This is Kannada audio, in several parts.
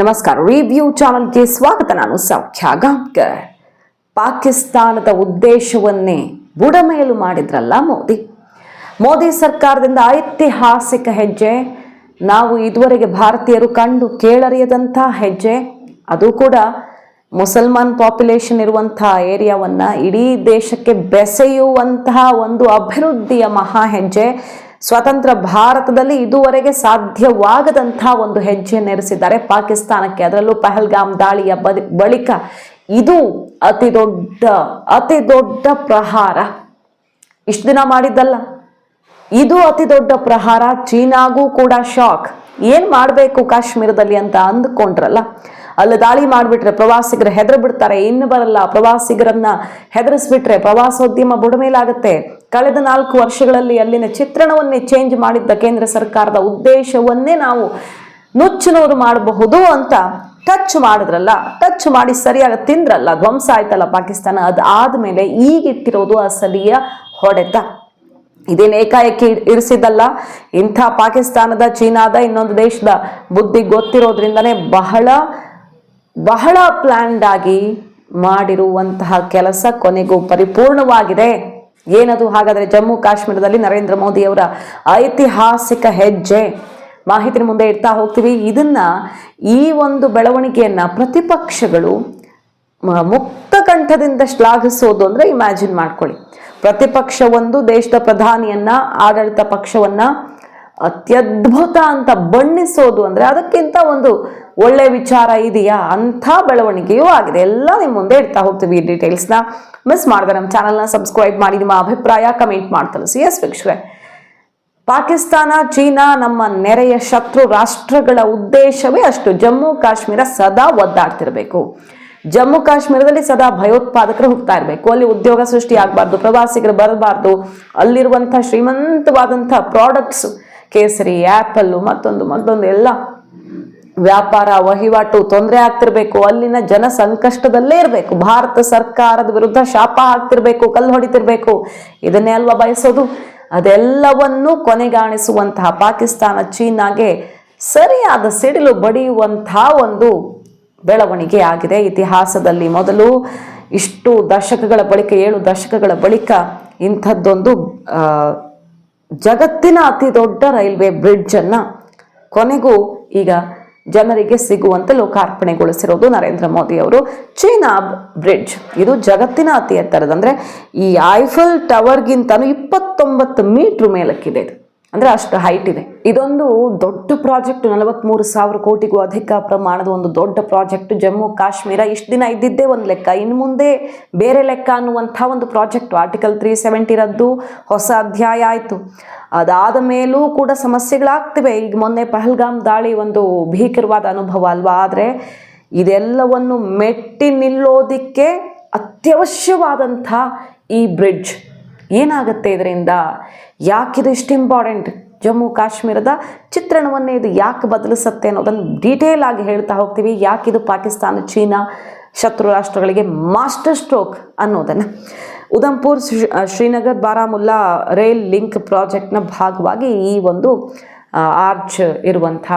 ನಮಸ್ಕಾರ. ರಿವ್ಯೂ ಚಾನಲ್ಗೆ ಸ್ವಾಗತ. ನಾನು ಸೌಖ್ಯ ಗಾಂಕರ್ ಪಾಕಿಸ್ತಾನದ ಉದ್ದೇಶವನ್ನೇ ಬುಡಮೇಲು ಮಾಡಿದ್ರಲ್ಲ ಮೋದಿ? ಮೋದಿ ಸರ್ಕಾರದಿಂದ ಐತಿಹಾಸಿಕ ಹೆಜ್ಜೆ, ನಾವು ಇದುವರೆಗೆ ಭಾರತೀಯರು ಕಂಡು ಕೇಳರಿಯದಂಥ ಹೆಜ್ಜೆ, ಅದು ಕೂಡ ಮುಸಲ್ಮಾನ್ ಪಾಪ್ಯುಲೇಷನ್ ಇರುವಂಥ ಏರಿಯಾವನ್ನ ಇಡೀ ದೇಶಕ್ಕೆ ಬೆಸೆಯುವಂತಹ ಒಂದು ಅಭಿವೃದ್ಧಿಯ ಮಹಾ ಹೆಜ್ಜೆ ಸ್ವತಂತ್ರ ಭಾರತದಲ್ಲಿ ಇದುವರೆಗೆ ಸಾಧ್ಯವಾಗದಂತಹ ಒಂದು ಹೆಜ್ಜೆ ನೆರೆಸಿದ್ದಾರೆ. ಪಾಕಿಸ್ತಾನಕ್ಕೆ ಅದರಲ್ಲೂ ಪಹಲ್ಗಾಮ್ ದಾಳಿಯ ಬಳಿಕ ಇದು ಅತಿ ದೊಡ್ಡ ಅತಿ ದೊಡ್ಡ ಪ್ರಹಾರ. ಇಷ್ಟು ದಿನ ಮಾಡಿದ್ದಲ್ಲ. ಇದು ಅತಿ ದೊಡ್ಡ ಪ್ರಹಾರ. ಚೀನಾಗೂ ಕೂಡ ಶಾಕ್. ಏನ್ ಮಾಡಬೇಕು ಕಾಶ್ಮೀರದಲ್ಲಿ ಅಂತ ಅಂದ್ಕೊಂಡ್ರಲ್ಲ. ಅಲ್ಲಿ ದಾಳಿ ಮಾಡಿಬಿಟ್ರೆ ಪ್ರವಾಸಿಗರು ಹೆದರು ಬಿಡ್ತಾರೆ ಇನ್ನು ಬರಲ್ಲ. ಪ್ರವಾಸಿಗರನ್ನ ಹೆದರಿಸ್ಬಿಟ್ರೆ ಪ್ರವಾಸೋದ್ಯಮ ಬುಡಮೇಲಾಗುತ್ತೆ. ಕಳೆದ ನಾಲ್ಕು ವರ್ಷಗಳಲ್ಲಿ ಅಲ್ಲಿನ ಚಿತ್ರಣವನ್ನೇ ಚೇಂಜ್ ಮಾಡಿದ್ದ ಕೇಂದ್ರ ಸರ್ಕಾರದ ಉದ್ದೇಶವನ್ನೇ ನಾವು ನುಚ್ಚುನೂರು ಮಾಡಬಹುದು ಅಂತ ಟಚ್ ಮಾಡಿದ್ರಲ್ಲ ಟಚ್ ಮಾಡಿ ಸರಿಯಾಗಿ ತಿಂದ್ರಲ್ಲ, ಧ್ವಂಸ ಆಯ್ತಲ್ಲ ಪಾಕಿಸ್ತಾನ. ಅದು ಆದ್ಮೇಲೆ ಈಗಿಟ್ಟಿರೋದು ಅಸಲಿಯ ಹೊಡೆತ. ಇದೇನು ಏಕಾಏಕಿ ಇರಿಸಿದ್ದಲ್ಲ? ಇಂಥ ಪಾಕಿಸ್ತಾನದ, ಚೀನಾದ ಇನ್ನೊಂದು ದೇಶದ ಬುದ್ಧಿ ಗೊತ್ತಿರೋದ್ರಿಂದನೇ ಬಹಳ ಬಹಳ ಪ್ಲ್ಯಾಂಡ್ ಆಗಿ ಮಾಡಿರುವಂತಹ ಕೆಲಸ ಕೊನೆಗೂ ಪರಿಪೂರ್ಣವಾಗಿದೆ. ಏನದು? ಹಾಗಾದರೆ ಜಮ್ಮು ಕಾಶ್ಮೀರದಲ್ಲಿ ನರೇಂದ್ರ ಮೋದಿಯವರ ಐತಿಹಾಸಿಕ ಹೆಜ್ಜೆ. ಮಾಹಿತಿ ಮುಂದೆ ಇಡ್ತಾ ಹೋಗ್ತೀವಿ. ಇದನ್ನ ಈ ಒಂದು ಬೆಳವಣಿಗೆಯನ್ನ ಪ್ರತಿಪಕ್ಷಗಳು ಮುಕ್ತ ಕಂಠದಿಂದ ಶ್ಲಾಘಿಸೋದು ಅಂದ್ರೆ ಇಮ್ಯಾಜಿನ್ ಮಾಡ್ಕೊಳ್ಳಿ. ಪ್ರತಿಪಕ್ಷ ಒಂದು, ದೇಶದ ಪ್ರಧಾನಿಯನ್ನ, ಆಡಳಿತ ಪಕ್ಷವನ್ನ ಅತ್ಯದ್ಭುತ ಅಂತ ಬಣ್ಣಿಸೋದು ಅಂದರೆ ಅದಕ್ಕಿಂತ ಒಂದು ಒಳ್ಳೆ ವಿಚಾರ ಇದೆಯಾ? ಅಂಥ ಬೆಳವಣಿಗೆಯೂ ಆಗಿದೆ. ಎಲ್ಲ ನಿಮ್ಮ ಮುಂದೆ ಇಡ್ತಾ ಹೋಗ್ತೀವಿ ಈ ಡೀಟೇಲ್ಸ್ನ ಮಿಸ್ ಮಾಡಿದೆ ನಮ್ಮ ಚಾನಲ್ನ ಸಬ್ಸ್ಕ್ರೈಬ್ ಮಾಡಿ, ನಿಮ್ಮ ಅಭಿಪ್ರಾಯ ಕಮೆಂಟ್ ಮಾಡಿ ಸಿ ಎಸ್ ವೀಕ್ಷಕರೇ. ಪಾಕಿಸ್ತಾನ, ಚೀನಾ ನಮ್ಮ ನೆರೆಯ ಶತ್ರು ರಾಷ್ಟ್ರಗಳ ಉದ್ದೇಶವೇ ಅಷ್ಟು. ಜಮ್ಮು, ಕಾಶ್ಮೀರ ಸದಾ ಒದ್ದಾಡ್ತಿರಬೇಕು. ಜಮ್ಮು, ಕಾಶ್ಮೀರದಲ್ಲಿ ಸದಾ ಭಯೋತ್ಪಾದಕರು ಹೋಗ್ತಾ ಇರಬೇಕು. ಅಲ್ಲಿ ಉದ್ಯೋಗ ಸೃಷ್ಟಿ ಆಗಬಾರ್ದು, ಪ್ರವಾಸಿಗರು ಬರಬಾರ್ದು. ಅಲ್ಲಿರುವಂಥ ಶ್ರೀಮಂತವಾದಂಥ ಪ್ರಾಡಕ್ಟ್ಸ್ ಕೇಸರಿ ಆ್ಯಪಲ್ಲು ಮತ್ತೊಂದು ಮತ್ತೊಂದು ಎಲ್ಲ ವ್ಯಾಪಾರ, ವಹಿವಾಟು ತೊಂದರೆ ಆಗ್ತಿರ್ಬೇಕು. ಅಲ್ಲಿನ ಜನ ಸಂಕಷ್ಟದಲ್ಲೇ ಇರಬೇಕು. ಭಾರತ ಸರ್ಕಾರದ ವಿರುದ್ಧ ಶಾಪ ಹಾಕ್ತಿರ್ಬೇಕು, ಕಲ್ಲು ಹೊಡಿತಿರ್ಬೇಕು. ಇದನ್ನೇ ಅಲ್ವಾ ಬಯಸೋದು? ಅದೆಲ್ಲವನ್ನೂ ಕೊನೆಗಾಣಿಸುವಂತಹ ಪಾಕಿಸ್ತಾನ ಚೀನಾಗೆ ಸರಿಯಾದ ಸಿಡಿಲು ಬಡಿಯುವಂತಹ ಒಂದು ಬೆಳವಣಿಗೆ ಆಗಿದೆ. ಇತಿಹಾಸದಲ್ಲಿ ಮೊದಲು ಇಷ್ಟು ದಶಕಗಳ ಬಳಿಕ, ಏಳು ದಶಕಗಳ ಬಳಿಕ ಇಂಥದ್ದೊಂದು ಜಗತ್ತಿನ ಅತಿ ದೊಡ್ಡ ರೈಲ್ವೆ ಬ್ರಿಡ್ಜ್ ಅನ್ನ ಕೊನೆಗೂ ಈಗ ಜನರಿಗೆ ಸಿಗುವಂತೆ ಲೋಕಾರ್ಪಣೆಗೊಳಿಸಿರೋದು ನರೇಂದ್ರ ಮೋದಿ ಅವರು. ಚೀನಾ ಬ್ರಿಡ್ಜ್, ಇದು ಜಗತ್ತಿನ ಅತಿ ಎತ್ತರದಂದ್ರೆ ಈ ಐಫಲ್ ಟವರ್ಗಿಂತನೂ ಇಪ್ಪತ್ತೊಂಬತ್ತು ಮೀಟರ್ ಮೇಲಕ್ಕಿದೆ. ಇದು ಅಂದ್ರೆ ಅಷ್ಟು ಹೈಟ್ ಇದೆ. ಇದೊಂದು ದೊಡ್ಡ ಪ್ರಾಜೆಕ್ಟ್ ನಲವತ್ಮೂರು ಸಾವಿರ ಕೋಟಿಗೂ ಅಧಿಕ ಪ್ರಮಾಣದ ಒಂದು ದೊಡ್ಡ ಪ್ರಾಜೆಕ್ಟ್ ಜಮ್ಮು, ಕಾಶ್ಮೀರ ಇಷ್ಟು ದಿನ ಇದ್ದಿದ್ದೇ ಒಂದು ಲೆಕ್ಕ. ಇನ್ನು ಮುಂದೆ ಬೇರೆ ಲೆಕ್ಕ ಅನ್ನುವಂಥ ಒಂದು ಪ್ರಾಜೆಕ್ಟ್ ಆರ್ಟಿಕಲ್ ತ್ರೀ ಸೆವೆಂಟಿ ರದ್ದು. ಹೊಸ ಅಧ್ಯಾಯ ಆಯಿತು. ಅದಾದ ಮೇಲೂ ಕೂಡ ಸಮಸ್ಯೆಗಳಾಗ್ತಿವೆ. ಈಗ ಮೊನ್ನೆ ಪಹಲ್ಗಾಮ್ ದಾಳಿ ಒಂದು ಭೀಕರವಾದ ಅನುಭವ ಅಲ್ವಾ? ಆದರೆ ಇದೆಲ್ಲವನ್ನು ಮೆಟ್ಟಿ ನಿಲ್ಲೋದಿಕ್ಕೆ ಅತ್ಯವಶ್ಯವಾದಂಥ ಈ ಬ್ರಿಡ್ಜ್ ಏನಾಗುತ್ತೆ ಇದರಿಂದ? ಯಾಕಿದು ಇಷ್ಟು ಇಂಪಾರ್ಟೆಂಟ್ ಜಮ್ಮು ಕಾಶ್ಮೀರದ ಚಿತ್ರಣವನ್ನೇ ಇದು ಯಾಕೆ ಬದಲಿಸುತ್ತೆ ಅನ್ನೋದನ್ನು ಡೀಟೇಲ್ ಆಗಿ ಹೇಳ್ತಾ ಹೋಗ್ತೀವಿ. ಯಾಕಿದು ಪಾಕಿಸ್ತಾನ, ಚೀನಾ, ಶತ್ರು ರಾಷ್ಟ್ರಗಳಿಗೆ ಮಾಸ್ಟರ್ ಸ್ಟ್ರೋಕ್ ಅನ್ನೋದನ್ನು? ಉಧಂಪುರ್ ಶ್ರೀ- ಶ್ರೀನಗರ್, ಬಾರಾಮುಲ್ಲಾ ರೈಲ್ ಲಿಂಕ್ ಪ್ರಾಜೆಕ್ಟ್ನ ಭಾಗವಾಗಿ ಈ ಒಂದು ಆರ್ಚ್ ಇರುವಂಥ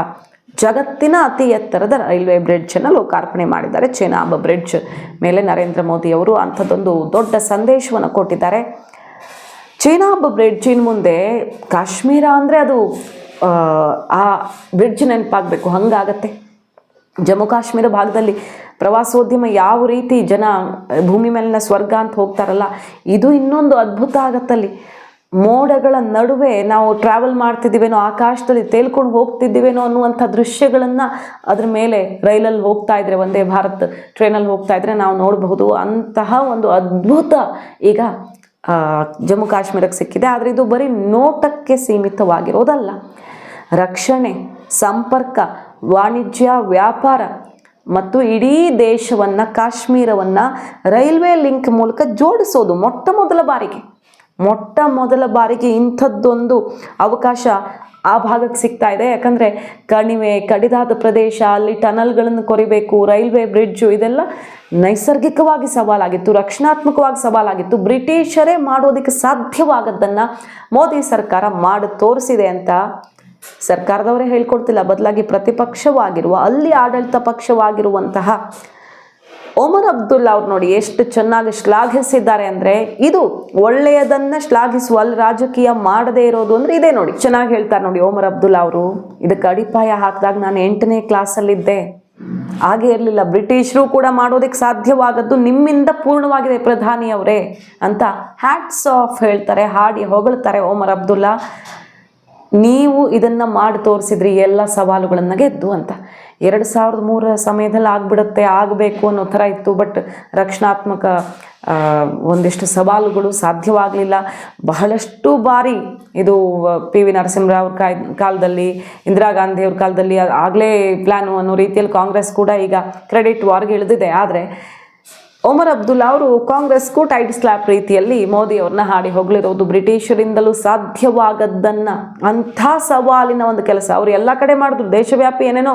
ಜಗತ್ತಿನ ಅತಿ ಎತ್ತರದ ರೈಲ್ವೆ ಬ್ರಿಡ್ಜನ್ನು ಲೋಕಾರ್ಪಣೆ ಮಾಡಿದ್ದಾರೆ. ಚೇನಾಬ್ ಬ್ರಿಡ್ಜ್ ಮೇಲೆ ನರೇಂದ್ರ ಮೋದಿ ಅವರು ಅಂಥದ್ದೊಂದು ದೊಡ್ಡ ಸಂದೇಶವನ್ನು ಕೊಟ್ಟಿದ್ದಾರೆ. ಚೀನಾಬ್ ಬ್ರಿಡ್ಜಿನ ಮುಂದೆ ಕಾಶ್ಮೀರ ಅಂದರೆ ಅದು ಆ, ಬ್ರಿಡ್ಜ್ ನೆನಪಾಗಬೇಕು. ಹಂಗಾಗತ್ತೆ. ಜಮ್ಮು ಕಾಶ್ಮೀರ ಭಾಗದಲ್ಲಿ ಪ್ರವಾಸೋದ್ಯಮ ಯಾವ ರೀತಿ ಜನ ಭೂಮಿ ಮೇಲಿನ ಸ್ವರ್ಗ ಅಂತ ಹೋಗ್ತಾರಲ್ಲ ಇದು ಇನ್ನೊಂದು ಅದ್ಭುತ ಆಗತ್ತಲ್ಲಿ. ಮೋಡಗಳ ನಡುವೆ ನಾವು ಟ್ರಾವೆಲ್ ಮಾಡ್ತಿದ್ದೀವೇನೋ ಆಕಾಶದಲ್ಲಿ ತೇಲ್ಕೊಂಡು ಹೋಗ್ತಿದ್ದೀವೇನೋ ಅನ್ನುವಂಥ ದೃಶ್ಯಗಳನ್ನು ಅದ್ರ ಮೇಲೆ ರೈಲಲ್ಲಿ ಹೋಗ್ತಾ ಇದ್ರೆ ಒಂದೇ ಭಾರತ್ ಟ್ರೈನಲ್ಲಿ ಹೋಗ್ತಾ ಇದ್ರೆ ನಾವು ನೋಡಬಹುದು. ಅಂತಹ ಒಂದು ಅದ್ಭುತ ಈಗ ಜಮ್ಮು ಕಾಶ್ಮೀರಕ್ಕೆ ಸಿಕ್ಕಿದೆ. ಆದರೆ ಇದು ಬರೀ ನೋಟಕ್ಕೆ ಸೀಮಿತವಾಗಿರೋದಲ್ಲ. ರಕ್ಷಣೆ, ಸಂಪರ್ಕ, ವಾಣಿಜ್ಯ, ವ್ಯಾಪಾರ ಮತ್ತು ಇಡೀ ದೇಶವನ್ನು, ಕಾಶ್ಮೀರವನ್ನು ರೈಲ್ವೆ ಲಿಂಕ್ ಮೂಲಕ ಜೋಡಿಸೋದು ಮೊಟ್ಟ ಮೊದಲ ಬಾರಿಗೆ. ಮೊಟ್ಟ ಮೊದಲ ಬಾರಿಗೆ ಇಂಥದ್ದೊಂದು ಅವಕಾಶ ಆ ಭಾಗಕ್ಕೆ ಸಿಗ್ತಾ ಇದೆ. ಯಾಕಂದರೆ ಕಣಿವೆ, ಕಡಿದಾದ ಪ್ರದೇಶ, ಅಲ್ಲಿ ಟನಲ್ಗಳನ್ನು ಕೊರಿಬೇಕು, ರೈಲ್ವೆ ಬ್ರಿಡ್ಜು ಇದೆಲ್ಲ ನೈಸರ್ಗಿಕವಾಗಿ ಸವಾಲಾಗಿತ್ತು, ರಕ್ಷಣಾತ್ಮಕವಾಗಿ ಸವಾಲಾಗಿತ್ತು. ಬ್ರಿಟಿಷರೇ ಮಾಡೋದಕ್ಕೆ ಸಾಧ್ಯವಾಗದ್ದನ್ನು ಮೋದಿ ಸರ್ಕಾರ ಮಾಡಿ ತೋರಿಸಿದೆ ಅಂತ ಸರ್ಕಾರದವರೇ ಹೇಳ್ಕೊಡ್ತಿಲ್ಲ. ಬದಲಾಗಿ ಪ್ರತಿಪಕ್ಷವಾಗಿರುವ, ಅಲ್ಲಿ ಆಡಳಿತ ಪಕ್ಷವಾಗಿರುವಂತಹ ಒಮರ್ ಅಬ್ದುಲ್ಲಾ ಅವ್ರು ನೋಡಿ ಎಷ್ಟು ಚೆನ್ನಾಗಿ ಶ್ಲಾಘಿಸಿದ್ದಾರೆ ಅಂದ್ರೆ ಇದು ಒಳ್ಳೆಯದನ್ನ ಶ್ಲಾಘಿಸುವ, ಅಲ್ಲಿ ರಾಜಕೀಯ ಮಾಡದೇ ಇರೋದು ಅಂದ್ರೆ ಇದೇ ನೋಡಿ. ಚೆನ್ನಾಗಿ ಹೇಳ್ತಾರೆ ನೋಡಿ ಓಮರ್ ಅಬ್ದುಲ್ಲಾ ಅವರು. ಇದಕ್ಕೆ ಅಡಿಪಾಯ ಹಾಕಿದಾಗ ನಾನು ಎಂಟನೇ ಕ್ಲಾಸಲ್ಲಿದ್ದೆ ಹಾಗೆ ಇರಲಿಲ್ಲ. ಬ್ರಿಟಿಷರು ಕೂಡ ಮಾಡೋದಕ್ಕೆ ಸಾಧ್ಯವಾಗದ್ದು ನಿಮ್ಮಿಂದ ಪೂರ್ಣವಾಗಿದೆ ಪ್ರಧಾನಿ ಅವರೇ ಅಂತ ಹ್ಯಾಟ್ಸ್ ಆಫ್ ಹೇಳ್ತಾರೆ, ಹಾಡಿ ಹೊಗಳ್ತಾರೆ ಓಮರ್ ಅಬ್ದುಲ್ಲಾ. ನೀವು ಇದನ್ನ ಮಾಡಿ ತೋರಿಸಿದ್ರಿ, ಎಲ್ಲ ಸವಾಲುಗಳನ್ನು ಗೆದ್ದು ಅಂತ. ಎರಡು ಸಾವಿರದ ಮೂರರ ಸಮಯದಲ್ಲಿ ಆಗ್ಬಿಡುತ್ತೆ, ಆಗಬೇಕು ಅನ್ನೋ ಥರ ಇತ್ತು. ಬಟ್ ರಕ್ಷಣಾತ್ಮಕ ಒಂದಿಷ್ಟು ಸವಾಲುಗಳು ಸಾಧ್ಯವಾಗಲಿಲ್ಲ. ಬಹಳಷ್ಟು ಬಾರಿ ಇದು ಪಿ ವಿ ನರಸಿಂಹರಾವ್ ಕಾಲದಲ್ಲಿ, ಇಂದಿರಾ ಗಾಂಧಿ ಅವ್ರ ಕಾಲದಲ್ಲಿ ಆಗಲೇ ಪ್ಲ್ಯಾನು ಅನ್ನೋ ರೀತಿಯಲ್ಲಿ ಕಾಂಗ್ರೆಸ್ ಕೂಡ ಈಗ ಕ್ರೆಡಿಟ್ ವಾರ್ಗೆ ಇಳಿದಿದೆ. ಆದರೆ ಒಮರ್ ಅಬ್ದುಲ್ಲಾ ಅವರು ಕಾಂಗ್ರೆಸ್ಗೂ ಟೈಟ್ ಸ್ಲಾಪ್ ರೀತಿಯಲ್ಲಿ ಮೋದಿ ಅವ್ರನ್ನ ಹಾಡಿ ಹೊಗಳಿರೋದು ಬ್ರಿಟಿಷರಿಂದಲೂ ಸಾಧ್ಯವಾಗದ್ದನ್ನ ಅಂಥ ಸವಾಲಿನ ಒಂದು ಕೆಲಸ. ಅವ್ರು ಎಲ್ಲ ಕಡೆ ಮಾಡಿದ್ರು. ದೇಶವ್ಯಾಪಿ ಏನೇನೋ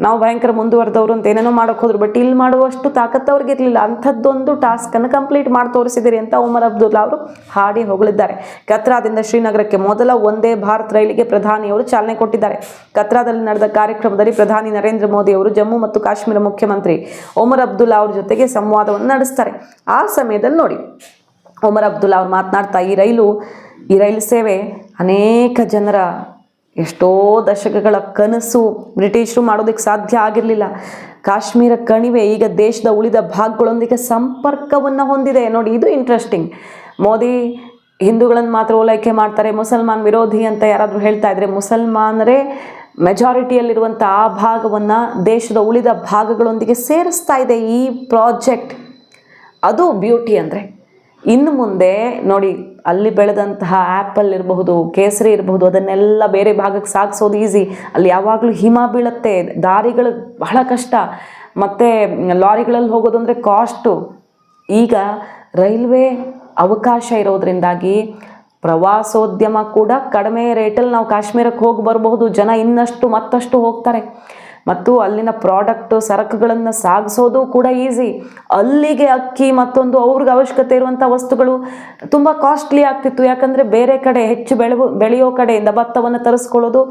ನಾವು ಭಯಂಕರ ಮುಂದುವರೆದವರು ಅಂತ ಏನೇನೋ ಮಾಡೋಕೆ ಹೋದ್ರು ಬಟ್ ಇಲ್ಲಿ ಮಾಡುವಷ್ಟು ತಾಕತ್ತು ಅವ್ರಿಗೆ ಇರಲಿಲ್ಲ. ಅಂಥದ್ದೊಂದು ಟಾಸ್ಕನ್ನು ಕಂಪ್ಲೀಟ್ ಮಾಡಿ ತೋರಿಸಿದಿರಿ ಅಂತ ಒಮರ್ ಅಬ್ದುಲ್ಲಾ ಅವರು ಹಾಡಿ ಹೊಗಳಿದ್ದಾರೆ. ಕತ್ರಾದಿಂದ ಶ್ರೀನಗರಕ್ಕೆ ಮೊದಲ ಒಂದೇ ಭಾರತ್ ರೈಲಿಗೆ ಪ್ರಧಾನಿಯವರು ಚಾಲನೆ ಕೊಟ್ಟಿದ್ದಾರೆ. ಕತ್ರಾದಲ್ಲಿ ನಡೆದ ಕಾರ್ಯಕ್ರಮದಲ್ಲಿ ಪ್ರಧಾನಿ ನರೇಂದ್ರ ಮೋದಿ ಅವರು ಜಮ್ಮು ಮತ್ತು ಕಾಶ್ಮೀರ ಮುಖ್ಯಮಂತ್ರಿ. ಒಮರ್ ಅಬ್ದುಲ್ಲಾ ಅವ್ರ ಜೊತೆಗೆ ಸಂವಾದವನ್ನು ನಡೆಸ್ತಾರೆ. ಆ ಸಮಯದಲ್ಲಿ ನೋಡಿ, ಒಮರ್ ಅಬ್ದುಲ್ಲಾ ಅವ್ರು ಮಾತನಾಡ್ತಾ ಈ ರೈಲು ಈ ರೈಲು ಸೇವೆ ಅನೇಕ ಜನರ ಎಷ್ಟೋ ದಶಕಗಳ ಕನಸು ಬ್ರಿಟಿಷರು ಮಾಡೋದಕ್ಕೆ ಸಾಧ್ಯ ಆಗಿರಲಿಲ್ಲ. ಕಾಶ್ಮೀರ ಕಣಿವೆ ಈಗ ದೇಶದ ಉಳಿದ ಭಾಗಗಳೊಂದಿಗೆ ಸಂಪರ್ಕವನ್ನು ಹೊಂದಿದೆ. ನೋಡಿ, ಇದು ಇಂಟ್ರೆಸ್ಟಿಂಗ್ ಮೋದಿ ಹಿಂದೂಗಳನ್ನು ಮಾತ್ರ ಓಲೈಕೆ ಮಾಡ್ತಾರೆ, ಮುಸಲ್ಮಾನ್ ವಿರೋಧಿ ಅಂತ ಯಾರಾದರೂ ಹೇಳ್ತಾ ಇದ್ರೆ ಮುಸಲ್ಮಾನರೇ ಮೆಜಾರಿಟಿಯಲ್ಲಿರುವಂಥ ಆ ಭಾಗವನ್ನು ದೇಶದ ಉಳಿದ ಭಾಗಗಳೊಂದಿಗೆ ಸೇರಿಸ್ತಾ ಇದೆ ಈ ಪ್ರಾಜೆಕ್ಟ್ ಅದು ಬ್ಯೂಟಿ ಅಂದರೆ. ಇನ್ನು ಮುಂದೆ ನೋಡಿ, ಅಲ್ಲಿ ಬೆಳೆದಂತಹ ಆ್ಯಪಲ್ ಇರಬಹುದು, ಕೇಸರಿ ಇರಬಹುದು, ಅದನ್ನೆಲ್ಲ ಬೇರೆ ಭಾಗಕ್ಕೆ ಸಾಗಿಸೋದು ಈಸಿ ಅಲ್ಲಿ ಯಾವಾಗಲೂ ಹಿಮ ಬೀಳುತ್ತೆ, ದಾರಿಗಳು ಬಹಳ ಕಷ್ಟ. ಮತ್ತು ಲಾರಿಗಳಲ್ಲಿ ಹೋಗೋದು ಅಂದರೆ ಕಾಸ್ಟು ಈಗ ರೈಲ್ವೆ ಅವಕಾಶ ಇರೋದರಿಂದಾಗಿ ಪ್ರವಾಸೋದ್ಯಮ ಕೂಡ ಕಡಿಮೆ ರೇಟಲ್ಲಿ ನಾವು ಕಾಶ್ಮೀರಕ್ಕೆ ಹೋಗಿ ಬರಬಹುದು. ಜನ ಇನ್ನಷ್ಟು ಮತ್ತಷ್ಟು ಹೋಗ್ತಾರೆ. ಮತ್ತು ಅಲ್ಲಿನ ಪ್ರಾಡಕ್ಟ್ ಸರಕುಗಳನ್ನು ಸಾಗಿಸೋದು ಕೂಡ ಈಸಿ ಅಲ್ಲಿಗೆ ಅಕ್ಕಿ ಮತ್ತೊಂದು ಅವ್ರಿಗೆ ಅವಶ್ಯಕತೆ ಇರುವಂಥ ವಸ್ತುಗಳು ತುಂಬ ಕಾಸ್ಟ್ಲಿ ಆಗ್ತಿತ್ತು. ಯಾಕಂದರೆ ಬೇರೆ ಕಡೆ ಹೆಚ್ಚು ಬೆಳೆವು, ಬೆಳೆಯೋ ಕಡೆಯಿಂದ ಭತ್ತವನ್ನು ತರಿಸ್ಕೊಳ್ಳೋದು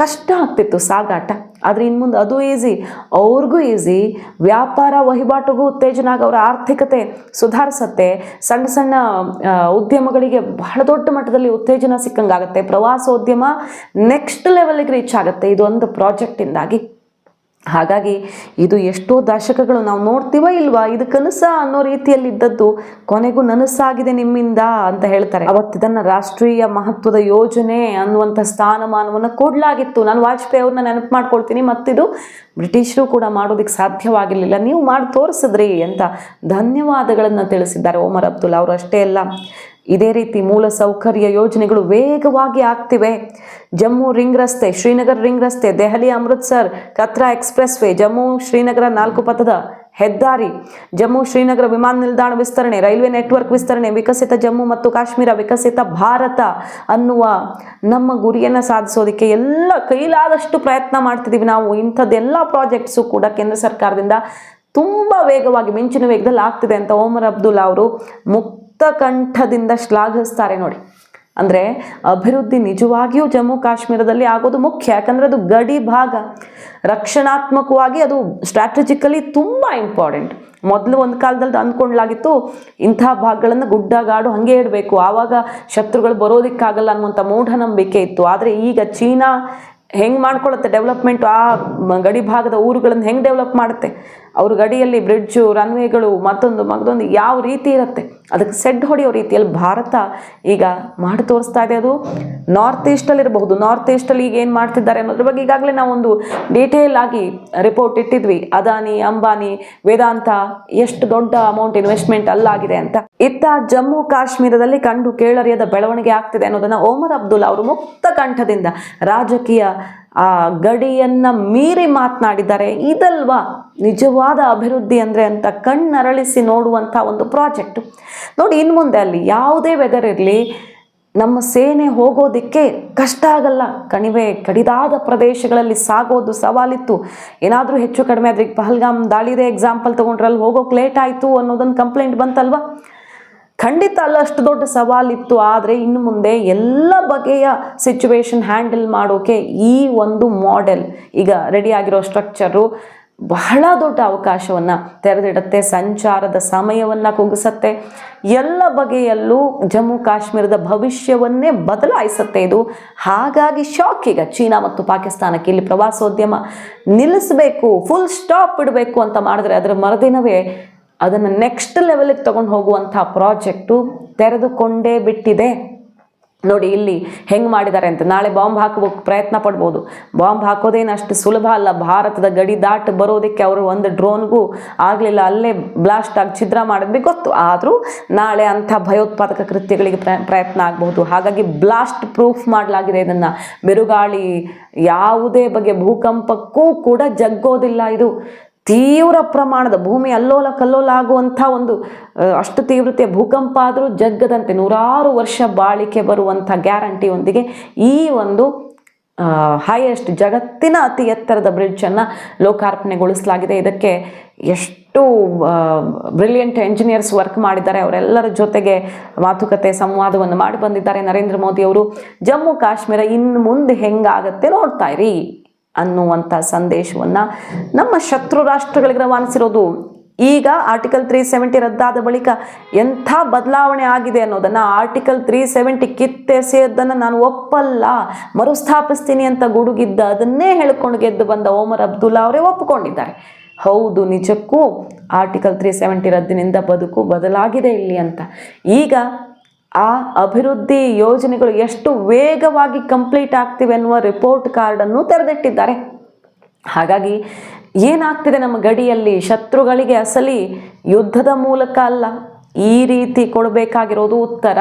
ಕಷ್ಟ ಆಗ್ತಿತ್ತು ಸಾಗಾಟ. ಆದರೆ ಇನ್ನು ಮುಂದೆ ಅದು ಈಸಿ ಅವ್ರಿಗೂ ಈಸಿ ವ್ಯಾಪಾರ ವಹಿವಾಟಿಗೂ ಉತ್ತೇಜನ ಆಗಿ ಅವರ ಆರ್ಥಿಕತೆ ಸುಧಾರಿಸತ್ತೆ. ಸಣ್ಣ ಸಣ್ಣ ಉದ್ಯಮಗಳಿಗೆ ಬಹಳ ದೊಡ್ಡ ಮಟ್ಟದಲ್ಲಿ ಉತ್ತೇಜನ ಸಿಕ್ಕಂಗಾಗತ್ತೆ. ಪ್ರವಾಸೋದ್ಯಮ ನೆಕ್ಸ್ಟ್ ಲೆವೆಲ್ಗೆ ರೀಚ್ ಆಗುತ್ತೆ. ಇದೊಂದು ಪ್ರಾಜೆಕ್ಟಿಂದಾಗಿ ಹಾಗಾಗಿ ಇದು ಎಷ್ಟೋ ದಶಕಗಳು ನಾವು ನೋಡ್ತೀವ ಇಲ್ವಾ ಇದು ಕನಸ ಅನ್ನೋ ರೀತಿಯಲ್ಲಿ ಇದ್ದದ್ದು ಕೊನೆಗೂ ನನಸಾಗಿದೆ ನಿಮ್ಮಿಂದ ಅಂತ ಹೇಳ್ತಾರೆ. ಅವತ್ತಿದನ್ನ ರಾಷ್ಟ್ರೀಯ ಮಹತ್ವದ ಯೋಜನೆ ಅನ್ನುವಂಥ ಸ್ಥಾನಮಾನವನ್ನು ಕೊಡಲಾಗಿತ್ತು. ನಾನು ವಾಜಪೇಯಿ ಅವ್ರನ್ನ ನೆನಪು ಮಾಡ್ಕೊಳ್ತೀನಿ. ಮತ್ತಿದು ಬ್ರಿಟಿಷರು ಕೂಡ ಮಾಡೋದಕ್ಕೆ ಸಾಧ್ಯವಾಗಿರಲಿಲ್ಲ. ನೀವು ಮಾಡಿ ತೋರಿಸಿದ್ರಿ ಅಂತ ಧನ್ಯವಾದಗಳನ್ನು ತಿಳಿಸಿದ್ದಾರೆ ಓಮರ್ ಅಬ್ದುಲ್. ಅವರು ಅಷ್ಟೇ ಅಲ್ಲ. ಇದೇ ರೀತಿ ಮೂಲ ಸೌಕರ್ಯ ಯೋಜನೆಗಳು ವೇಗವಾಗಿ ಆಗ್ತಿವೆ. ಜಮ್ಮು ರಿಂಗ್ ರಸ್ತೆ, ಶ್ರೀನಗರ್ ರಿಂಗ್ ರಸ್ತೆ, ದೆಹಲಿ ಅಮೃತ್ಸರ್, ಕತ್ರಾ ಎಕ್ಸ್ಪ್ರೆಸ್ ವೇ ಜಮ್ಮು ಶ್ರೀನಗರ ನಾಲ್ಕು ಪಥದ ಹೆದ್ದಾರಿ, ಜಮ್ಮು ಶ್ರೀನಗರ ವಿಮಾನ ನಿಲ್ದಾಣ ವಿಸ್ತರಣೆ, ರೈಲ್ವೆ ನೆಟ್ವರ್ಕ್ ವಿಸ್ತರಣೆ, ವಿಕಸಿತ ಜಮ್ಮು ಮತ್ತು ಕಾಶ್ಮೀರ ವಿಕಸಿತ ಭಾರತ ಅನ್ನುವ ನಮ್ಮ ಗುರಿಯನ್ನು ಸಾಧಿಸೋದಕ್ಕೆ ಎಲ್ಲ ಕೈಲಾದಷ್ಟು ಪ್ರಯತ್ನ ಮಾಡ್ತಿದ್ದೀವಿ ನಾವು. ಇಂಥದ್ದೆಲ್ಲ ಪ್ರಾಜೆಕ್ಟ್ಸು ಕೂಡ ಕೇಂದ್ರ ಸರ್ಕಾರದಿಂದ ತುಂಬ ವೇಗವಾಗಿ, ಮಿಂಚಿನ ವೇಗದಲ್ಲಿ ಆಗ್ತಿದೆ ಅಂತ ಓಮರ್ ಅಬ್ದುಲ್ಲಾ ಅವರು ಮುಕ್ತ ಕಂಠದಿಂದ ಶ್ಲಾಘಿಸ್ತಾರೆ ನೋಡಿ. ಅಂದರೆ ಅಭಿವೃದ್ಧಿ ನಿಜವಾಗಿಯೂ ಜಮ್ಮು ಕಾಶ್ಮೀರದಲ್ಲಿ ಆಗೋದು ಮುಖ್ಯ. ಯಾಕಂದರೆ ಅದು ಗಡಿ ಭಾಗ. ರಕ್ಷಣಾತ್ಮಕವಾಗಿ ಅದು ಸ್ಟ್ರಾಟಜಿಕಲಿ ತುಂಬ ಇಂಪಾರ್ಟೆಂಟ್ ಮೊದಲು ಒಂದು ಕಾಲದಲ್ಲಿ ಅಂದ್ಕೊಂಡ್ಲಾಗಿತ್ತು, ಇಂಥ ಭಾಗಗಳನ್ನು ಗುಡ್ಡಗಾಡು ಹಾಗೆ ಇಡಬೇಕು. ಆವಾಗ ಶತ್ರುಗಳು ಬರೋದಕ್ಕಾಗಲ್ಲ ಅನ್ನುವಂಥ ಮೂಢನಂಬಿಕೆ ಇತ್ತು. ಆದರೆ ಈಗ ಚೀನಾ ಹೆಂಗೆ ಮಾಡ್ಕೊಳ್ಳುತ್ತೆ ಡೆವಲಪ್ಮೆಂಟ್ ಆ ಗಡಿ ಭಾಗದ ಊರುಗಳನ್ನು ಹೆಂಗೆ ಡೆವಲಪ್ ಮಾಡುತ್ತೆ? ಅವ್ರ ಗಡಿಯಲ್ಲಿ ಬ್ರಿಡ್ಜು ರನ್ವೇಗಳು ಮತ್ತೊಂದು ಮಗದೊಂದು ಯಾವ ರೀತಿ ಇರುತ್ತೆ? ಅದಕ್ಕೆ ಸೆಡ್ ಹೊಡೆಯೋ ರೀತಿಯಲ್ಲಿ ಭಾರತ ಈಗ ಮಾಡಿ ತೋರಿಸ್ತಾ ಇದೆ ಅದು. ನಾರ್ತ್ ಈಸ್ಟಲ್ಲಿ ಇರಬಹುದು. ನಾರ್ತ್ ಈಸ್ಟಲ್ಲಿ ಈಗ ಏನು ಮಾಡ್ತಿದ್ದಾರೆ ಅನ್ನೋದ್ರ ಬಗ್ಗೆ ಈಗಾಗಲೇ ನಾವು ಒಂದು ಡೀಟೇಲ್ ಆಗಿ ರಿಪೋರ್ಟ್ ಇಟ್ಟಿದ್ವಿ. ಅದಾನಿ, ಅಂಬಾನಿ, ವೇದಾಂತ, ಎಷ್ಟು ದೊಡ್ಡ ಅಮೌಂಟ್ ಇನ್ವೆಸ್ಟ್ಮೆಂಟ್ ಅಲ್ಲಾಗಿದೆ ಅಂತ. ಇತ್ತ ಜಮ್ಮು ಕಾಶ್ಮೀರದಲ್ಲಿ ಕಂಡು ಕೇಳರಿಯದ ಬೆಳವಣಿಗೆ ಆಗ್ತಿದೆ ಅನ್ನೋದನ್ನು ಓಮರ್ ಅಬ್ದುಲ್ ಅವರು ಮುಕ್ತ ಕಂಠದಿಂದ ರಾಜಕೀಯ ಆ ಗಡಿಯನ್ನು ಮೀರಿ ಮಾತನಾಡಿದ್ದಾರೆ. ಇದಲ್ವಾ ನಿಜವಾದ ಅಭಿವೃದ್ಧಿ ಅಂದರೆ ಅಂತ ಕಣ್ಣರಳಿಸಿ ನೋಡುವಂಥ ಒಂದು ಪ್ರಾಜೆಕ್ಟು. ನೋಡಿ ಇನ್ನು ಮುಂದೆ ಅಲ್ಲಿ ಯಾವುದೇ ವೆದರ್ ಇರಲಿ, ನಮ್ಮ ಸೇನೆ ಹೋಗೋದಕ್ಕೆ ಕಷ್ಟ ಆಗಲ್ಲ. ಕಣಿವೆ ಕಡಿದಾದ ಪ್ರದೇಶಗಳಲ್ಲಿ ಸಾಗೋದು ಸವಾಲಿತ್ತು. ಏನಾದರೂ ಹೆಚ್ಚು ಕಡಿಮೆ ಆದರೆ ಪಹಲ್ಗಾಮ್ ದಾಳಿದೆ ಎಕ್ಸಾಂಪಲ್ ತೊಗೊಂಡ್ರಲ್ಲಿ ಹೋಗೋಕೆ ಲೇಟ್ ಆಯಿತು ಅನ್ನೋದೊಂದು ಕಂಪ್ಲೇಂಟ್ ಬಂತಲ್ವಾ? ಖಂಡಿತ ಅಲ್ಲ ಅಷ್ಟು ದೊಡ್ಡ ಸವಾಲಿತ್ತು, ಆದರೆ ಇನ್ನು ಮುಂದೆ ಎಲ್ಲ ಬಗೆಯ ಸಿಚುವೇಶನ್ ಹ್ಯಾಂಡಲ್ ಮಾಡೋಕೆ ಈ ಒಂದು ಮಾಡೆಲ್ ಈಗ ರೆಡಿ ಆಗಿರೋ ಸ್ಟ್ರಕ್ಚರು ಬಹಳ ದೊಡ್ಡ ಅವಕಾಶವನ್ನು ತೆರೆದಿಡುತ್ತೆ, ಸಂಚಾರದ ಸಮಯವನ್ನು ಕುಗ್ಗಿಸತ್ತೆ, ಎಲ್ಲ ಬಗೆಯಲ್ಲೂ ಜಮ್ಮು ಕಾಶ್ಮೀರದ ಭವಿಷ್ಯವನ್ನೇ ಬದಲಾಯಿಸುತ್ತೆ ಇದು. ಹಾಗಾಗಿ ಶಾಕ್ ಈಗ ಚೀನಾ ಮತ್ತು ಪಾಕಿಸ್ತಾನಕ್ಕೆ ಇಲ್ಲಿ ಪ್ರವಾಸೋದ್ಯಮ ನಿಲ್ಲಿಸಬೇಕು ಫುಲ್ ಸ್ಟಾಪ್ ಇಡಬೇಕು ಅಂತ ಮಾಡಿದ್ರೆ ಅದರ ಮರುದಿನವೇ ಅದನ್ನು ನೆಕ್ಸ್ಟ್ ಲೆವೆಲಿಗೆ ತಗೊಂಡು ಹೋಗುವಂಥ ಪ್ರಾಜೆಕ್ಟು ತೆರೆದುಕೊಂಡೇ ಬಿಟ್ಟಿದೆ. ನೋಡಿ ಇಲ್ಲಿ ಹೆಂಗೆ ಮಾಡಿದ್ದಾರೆ ಅಂತ. ನಾಳೆ ಬಾಂಬ್ ಹಾಕಬೇಕು ಪ್ರಯತ್ನ ಪಡ್ಬೋದು. ಬಾಂಬ್ ಹಾಕೋದೇನು ಅಷ್ಟು ಸುಲಭ ಅಲ್ಲ. ಭಾರತದ ಗಡಿ ದಾಟಿ ಬರೋದಕ್ಕೆ ಅವರು ಒಂದು ಡ್ರೋನ್ಗೂ ಆಗಲಿಲ್ಲ. ಅಲ್ಲೇ ಬ್ಲಾಸ್ಟ್ ಆಗಿ ಛಿದ್ರ ಮಾಡಿದ್ವಿ. ಗೊತ್ತು. ಆದರೂ ನಾಳೆ ಅಂಥ ಭಯೋತ್ಪಾದಕ ಕೃತ್ಯಗಳಿಗೆ ಪ್ರ, ಪ್ರಯತ್ನ ಆಗಬಹುದು. ಹಾಗಾಗಿ ಬ್ಲಾಸ್ಟ್ ಪ್ರೂಫ್ ಮಾಡಲಾಗಿದೆ ಇದನ್ನು. ಬಿರುಗಾಳಿ ಯಾವುದೇ ಬಗೆಯ ಭೂಕಂಪಕ್ಕೂ ಕೂಡ ಜಗ್ಗೋದಿಲ್ಲ ಇದು. ತೀವ್ರ ಪ್ರಮಾಣದ ಭೂಮಿ ಅಲ್ಲೋಲ ಕಲ್ಲೋಲ ಆಗುವಂಥ ಒಂದು ಅಷ್ಟು ತೀವ್ರತೆಯ ಭೂಕಂಪ ಆದರೂ ಜಗ್ಗದಂತೆ ನೂರಾರು ವರ್ಷ ಬಾಳಿಕೆ ಬರುವಂಥ ಗ್ಯಾರಂಟಿಯೊಂದಿಗೆ ಈ ಒಂದು ಹೈಯೆಸ್ಟ್ ಜಗತ್ತಿನ ಅತಿ ಎತ್ತರದ ಬ್ರಿಡ್ಜನ್ನು ಲೋಕಾರ್ಪಣೆಗೊಳಿಸಲಾಗಿದೆ. ಇದಕ್ಕೆ ಎಷ್ಟು ಬ್ರಿಲಿಯಂಟ್ ಎಂಜಿನಿಯರ್ಸ್ ವರ್ಕ್ ಮಾಡಿದ್ದಾರೆ. ಅವರೆಲ್ಲರ ಜೊತೆಗೆ ಮಾತುಕತೆ, ಸಂವಾದವನ್ನು ಮಾಡಿ ಬಂದಿದ್ದಾರೆ. ನರೇಂದ್ರ ಮೋದಿ ಅವರು ಜಮ್ಮು ಕಾಶ್ಮೀರ ಇನ್ನು ಮುಂದೆ ಹೆಂಗಾಗತ್ತೆ ನೋಡ್ತಾ ಇರಿ. ಅನ್ನುವಂಥ ಸಂದೇಶವನ್ನು ನಮ್ಮ ಶತ್ರು ರಾಷ್ಟ್ರಗಳಿಗೆ ರವಾನಿಸಿರೋದು. ಈಗ ಆರ್ಟಿಕಲ್ ತ್ರೀ ಸೆವೆಂಟಿ ರದ್ದಾದ ಬಳಿಕ ಎಂಥ ಬದಲಾವಣೆ ಆಗಿದೆ ಅನ್ನೋದನ್ನು ಆರ್ಟಿಕಲ್ ತ್ರೀ ಸೆವೆಂಟಿ ಕಿತ್ತೆಸೆಯೋದನ್ನು ನಾನು ಒಪ್ಪಲ್ಲ. ಮರುಸ್ಥಾಪಿಸ್ತೀನಿ ಅಂತ ಗುಡುಗಿದ್ದ ಅದನ್ನೇ ಹೇಳ್ಕೊಂಡು ಗೆದ್ದು ಬಂದ ಓಮರ್ ಅಬ್ದುಲ್ಲಾ ಅವರೇ ಒಪ್ಪಿಕೊಂಡಿದ್ದಾರೆ. ಹೌದು, ನಿಜಕ್ಕೂ ಆರ್ಟಿಕಲ್ ತ್ರೀ ಸೆವೆಂಟಿ ರದ್ದಿನಿಂದ ಬದುಕು ಬದಲಾಗಿದೆ ಇಲ್ಲಿ ಅಂತ. ಈಗ ಆ ಅಭಿವೃದ್ಧಿ ಯೋಜನೆಗಳು ಎಷ್ಟು ವೇಗವಾಗಿ ಕಂಪ್ಲೀಟ್ ಆಗ್ತಿವೆ ಅನ್ನುವ ರಿಪೋರ್ಟ್ ಕಾರ್ಡನ್ನು ತೆರೆದಿಟ್ಟಿದ್ದಾರೆ. ಹಾಗಾಗಿ ಏನಾಗ್ತಿದೆ ನಮ್ಮ ಗಡಿಯಲ್ಲಿ? ಶತ್ರುಗಳಿಗೆ ಅಸಲಿ ಯುದ್ಧದ ಮೂಲಕ ಅಲ್ಲ, ಈ ರೀತಿ ಕೊಡಬೇಕಾಗಿರೋದು ಉತ್ತರ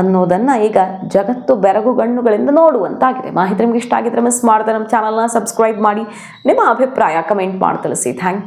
ಅನ್ನೋದನ್ನು ಈಗ ಜಗತ್ತು ಬೆರಗು ಗಣ್ಣುಗಳಿಂದ ನೋಡುವಂತಾಗಿದೆ. ಮಾಹಿತಿ ನಿಮಗೆ ಇಷ್ಟ ಆಗಿದ್ರೆ ಮಿಸ್ ಮಾಡಿದ್ರೆ ನಮ್ಮ ಚಾನಲ್ನ ಸಬ್ಸ್ಕ್ರೈಬ್ ಮಾಡಿ. ನಿಮ್ಮ ಅಭಿಪ್ರಾಯ ಕಮೆಂಟ್ ಮಾಡಿ ತಿಳಿಸಿ. Thank you